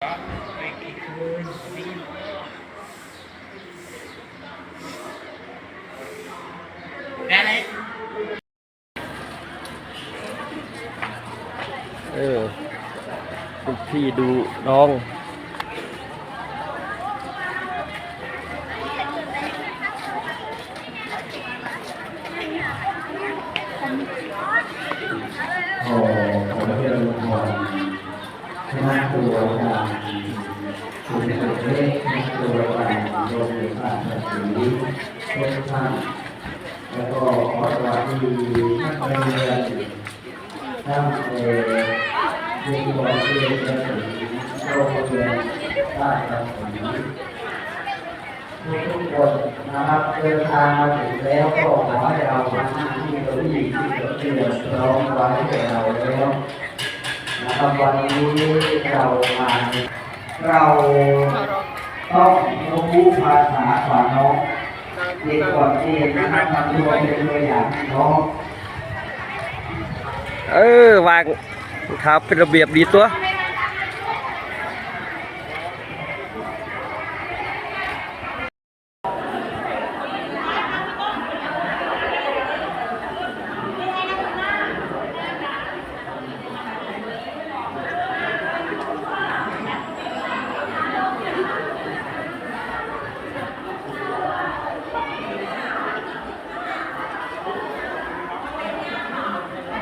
เออคุณพี่ดูน้อง คณะครูอารคุณสุเทพคณะครูอาจารย์โรงเรียนราชสีทุกท่านแล้วก็ขอสวัสดีท่านเรียนท่านเอ่อผู้บริหารเรียนโรงเรียนราชสีทุกๆคนนะครับเดินทางมาถึงแล้วก็ขอให้เรามาหน้าที่ตรงนี้ที่เราเตรียมพร้อมไว้ให้เราแล้ว นะครับวันนี้เรามาเราต้องรู้ภาษาขวาน้องเด็กก่อนเรียนนะครับทำตัวเป็นตัวอย่างให้น้องเออวางเท้าเป็นระเบียบดีตัว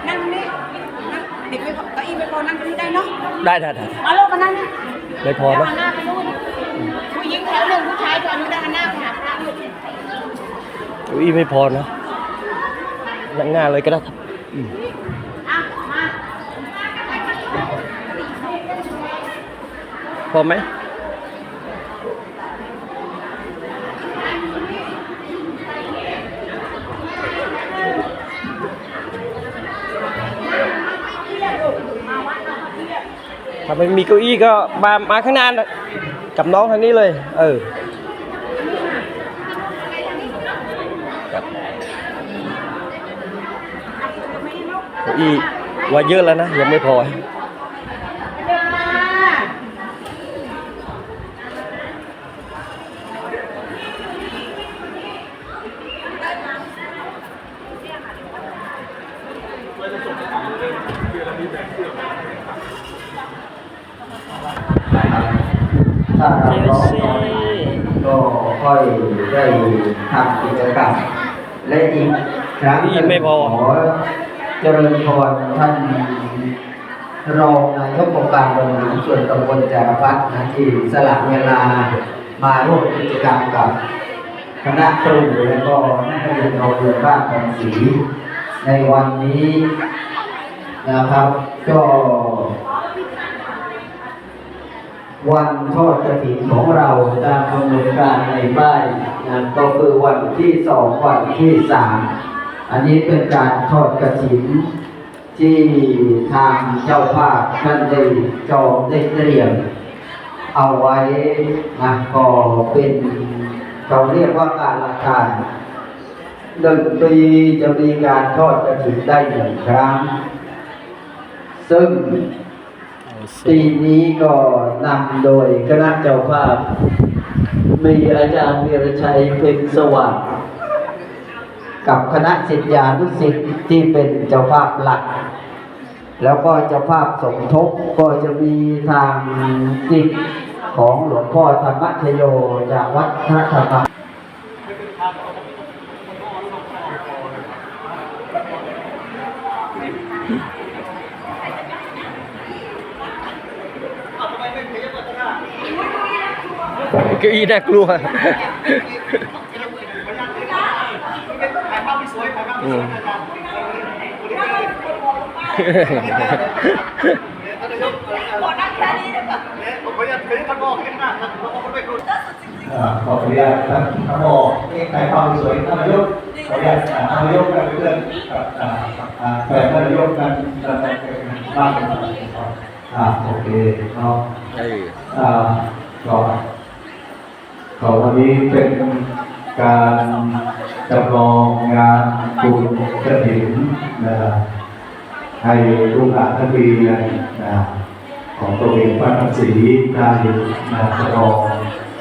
นั่งนี่นั่งเด็กไม่ พอเก้าอี้ไม่พอนั่งตรงนี้ได้เนาะ ได้ได้ได้มาลงมานั่งนี่ไม่พอเดี๋ยวเนอะหันหน้าไปนู่นผู้หญิงแถวหนึ่งผู้ชายแถวนึงได้หันหน้าไปหาพระอยู่เก้าอี้ไม่พอนะนั่งหน้าเลยก็ได้อืมอะมาพอไหม ถ้าไม่มีเก้าอี้ก็มามาข้างหน้านะกับน้องทางนี้เลย เออเก้าอี้ว่าเยอะแล้วนะ ยังไม่พอ ถ้าเราร้อมก็ค่อยได้ทำกิจกรรมและอีกครั้งหนึ่งไม่พอขอเจริญพรท่านรองนายกองค์การบริหารส่วนตำบลจารพัฒนะที่สละเวลามาร่วมกิจกรรมกับคณะครูและก็นักเรียนโรงเรียนบ้านของศรีในวันนี้นะครับ ก็ วันทอดกระถิ่นของเราตามกำหนดการในป้ายนะก็คือวันที่สองวันที่สามอันนี้เป็นการทอดกระถิ่นที่ทางเจ้าภาพท่านได้จองได้เตรียม เอาไว้นะก็เป็นเราเรียกว่าการละทานหนึ่งปีจะมีการทอดกระถิ่นได้หนึ่งครั้ง ซึ่ง ปีนี้ก็นำโดยคณะเจ้าภาพ มีอาจารย์วีรชัยเพ็ญสว่างกับคณะศิษยานุศิษย์ที่เป็นเจ้าภาพหลัก แล้วก็เจ้าภาพสมทบก็จะมีทางศิษย์ของหลวงพ่อธรรมชโยจากวัดพระธรรม เก้าอี้น่ากลัวขออนุญาตครับท่านผอเอกถ่ายภาพสวยท่านนายกขออนุญาตท่านนายกกันเพื่อนกับอ่าอ่าแฟนท่านนายกกันกันบ้านกันอ่าโอเคเนาะเอออ่าก็ก็วันนี้เป็นการจำลองงานบุญกระถิ่นนะให้ลูกหลานนักเรียนนะของตัวเองพระนศรีได้มาฉลอง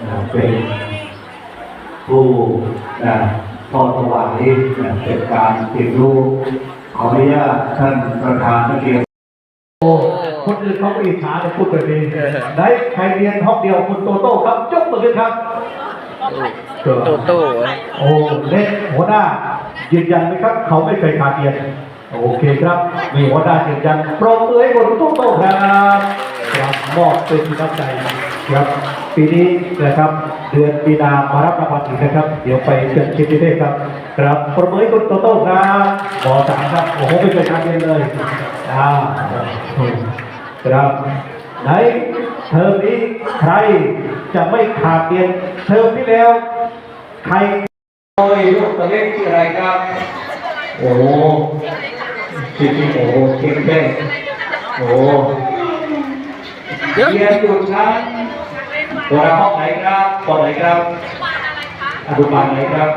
นะเป็นผู้นะทอดถวายนะเป็นการเปลี่ยนรูปขออนุญาตท่านประธานนักเรียน คนอื่นเขาก็อิจฉาแต่พูดแบบนี้ได้ใครเรียนห้องเดียวคุณโตโต้ครับยกมือขึ้นครับโตโต้โอ้เล็กหัวหน้ายืนยันไหมครับ เขาไม่เคยขาดเรียนโอเคครับมีหัวหน้ายืนยันปรบมือให้คุณโตโต้ครับครับมอบเป็นที่รับใจครับปีนี้นะครับ เดือนมีนามารับรางวัลอีกนะครับ เดี๋ยวไปเชิญชิมที่ได้ครับ ครับปรบมือให้คุณโตโต้ครับบอสามครับโอ้โหไม่เคยขาดเรียนเลยอ่า ครับไหนเทอมนี้ใครจะไม่ขาดเรียนเทอมที่แล้ว ใครโอ้ยลูกตัวเล็กชื่ออะไรครับ โอ้โหจริงๆโอ้โหเก่งแก่โอ้โหเรียนอยู่ชั้นตัวเราห้องไหนครับปอไหนครับอนุบาลไหนครับ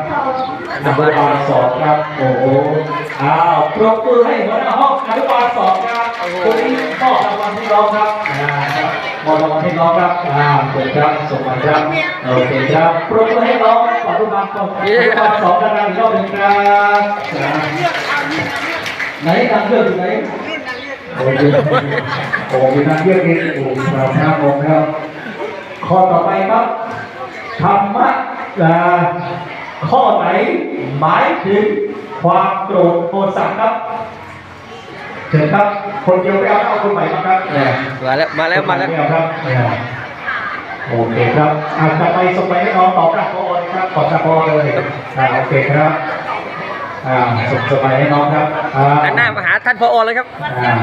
อนุบาลสองครับ โอ้โหอ้าวปรบมือให้หัวหน้าห้องอนุบาลสองครับ คนนี้มอบรางวัลให้น้องครับอ่าครับมอบรางวัลให้น้องครับอ่าเปิดครับส่งมาครับโอเคครับปรบมือให้น้องอนุบาลสองอนุบาลสองดังๆอีกรอบหนึ่งครับไหนทางเลือกอยู่ไหนโอ้ยโอ้ยนางเยอะเองโอ้ยเราพระองค์แล้วข้อต่อไปครับธรรมะอ่าข้อไหนหมายถึงความโกรธโทสะครับเชิญครับ คนเดียวไม่เอาเอาคนใหม่มาครับเนี่ยมาแล้วมาแล้วมาแล้วไเอาครับเนี่ยโอเคครับอาจจะไปส่งไปให้น้องตอบรับพอเลยครับตอบรับพอเลยอ่าโอเคครับอ่าส่งสมัยให้น้องครับอ่าหันหน้ามาหาท่านพอเลยครับอ่า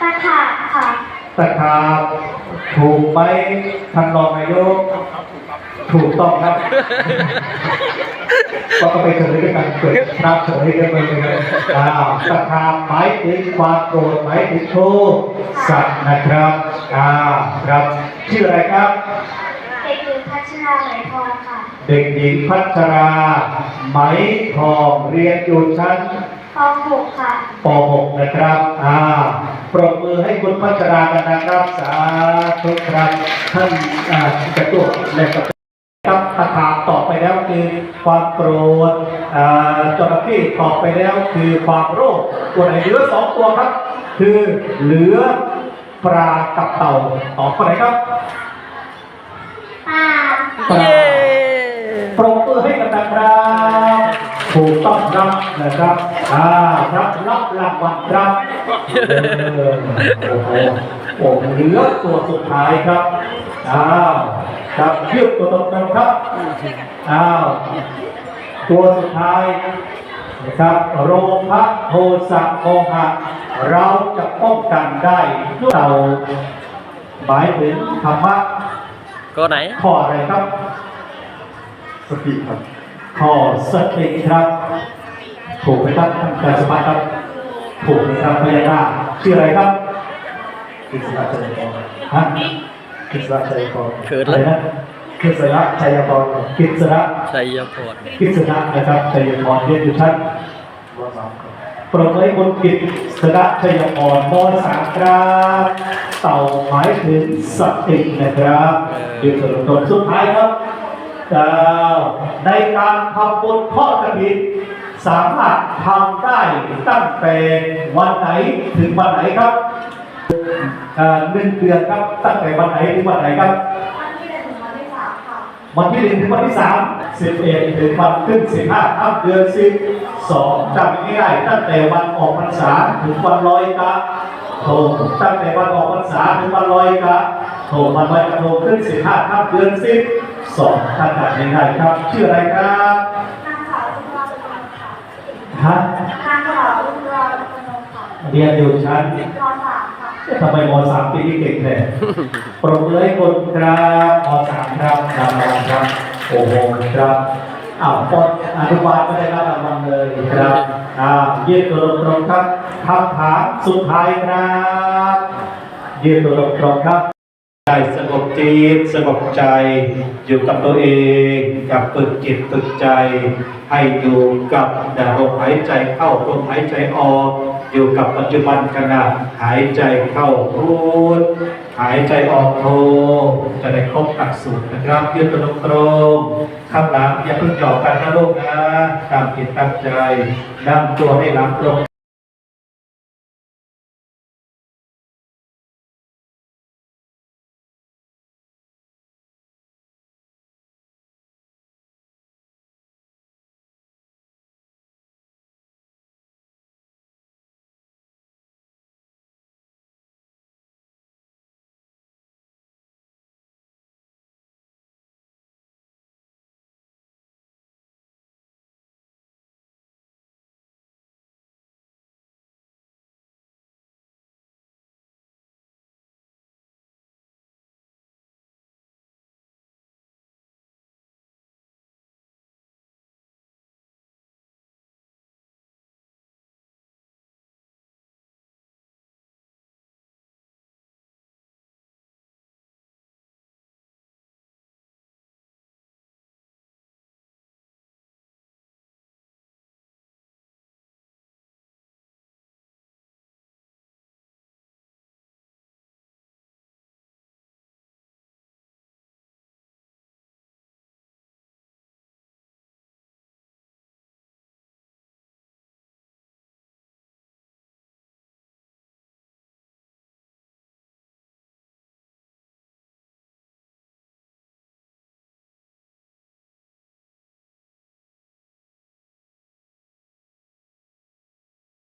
ตะขาบค่ะตะขาบถูกไหมท่านรองนายก ถูกต้องครับก็ต้องไปเฉลยด้วยกันเกิดพระเฉลยกันไปเลยอ่าตะขาบหมายถึงความโกรธหมายถึงโทษสัตว์นะครับอ่าครับชื่ออะไรครับ เด็กหญิงพัชราไหมพรค่ะ เด็กหญิงพัชราไหมทองเรียนอยู่ชั้นป .6 ค่ะป .6 นะครับ อ่า ปรบมือให้คุณพัชรากันนะครับ สาธุครับ ท่านอ่ากระตุ้นและกระตุ้น ครับตะขาบตอบไปแล้วคือความโกรธอ่าจระเข้ตอบไปแล้วคือความโรคตัวไหนเหลือสองตัวครับ คือเหลือปลากับเต่าตอบคนไหนครับอ่าปลาปรบมือให้กันนะครับถูกต้องครับนะครับอ่ารับรับรางวัลครับเออโอ้โหโอ้โหเหลือตัวสุดท้ายครับ อ้าวครับยืดตัวตรงๆครับ อ้าว ตัวสุดท้ายนะครับโรภะโทสะโมหะเราจะป้องกันได้ด้วยเราหมายถึงธรรมะก็ไหนข้ออะไรครับ สติครับข้อสติครับถูกไหมครับท่านอาจารย์สมบัติครับถูกไหมครับพยานาคชื่ออะไรครับกิษณะชัยพรฮะ กิษณะชัยพรเขินอะแล้ไรวนะกิษณะชัยพรกิษณะชัยพรกิษณะนะครับชัยพรเรียนอยู่ชั้นมสามครับโปรดให้คนกิษณะชัยพรมสามครับเต่าหมายถึงสตินะครับเดี๋ยวตัวตนสุดท้ายครับเอ่อในการทำบุญทอดกระถินสามารถทำได้ตั้งแต่วันไหนถึงวันไหนครับเอ่อ หนึ่งเดือนครับตั้งแต่วันไหนถึงวันไหนครับวันที่หนึ่งถึงวันที่สามค่ะวันที่หนึ่งถึงวันที่สามสิบเอ็ดถึงวันขึ้นสิบห้าค่ำเดือนสิบสองจำง่ายๆตั้งแต่วันออกพรรษาถึงวันลอยกระทงตั้งแต่วันออกพรรษาถึงวันลอยกระทงวันลอยกระทงขึ้นสิบห้าค่ำเดือนสิบสองท่านจำง่ายๆครับชื่ออะไรครับนางสาวรุ่งรอดเป็นนงค่ะฮะนางสาวรุ่งรอดเป็นนงค่ะเรียนอยู่ชั้น ทำไมมสามปีนี้เก่งเลยปรบมือให้คนครับมสามครับรางวัลครับ โอ้โหครับอ้าวปอนุบาลไม่ได้รับรางวัลเลยครับอ่าเยืดตัวตรงครับคำถามสุดท้ายครับเยืดตัวตรงครับใจสงบจิตสงบใจ อยู่กับตัวเองกับฝึกจิตฝึกใจ ให้อยู่กับลมหายใจเข้าลมหายใจออก อยู่กับปัจจุบันขณะหายใจเข้าพูดหายใจออกโทจะได้ครบหลักสูตรนะครับยืดตรงตรงข้างหลังอย่าเพิ่งหยอกกันนะลูกนะตามจิตตามใจนำตัวให้หลังตรง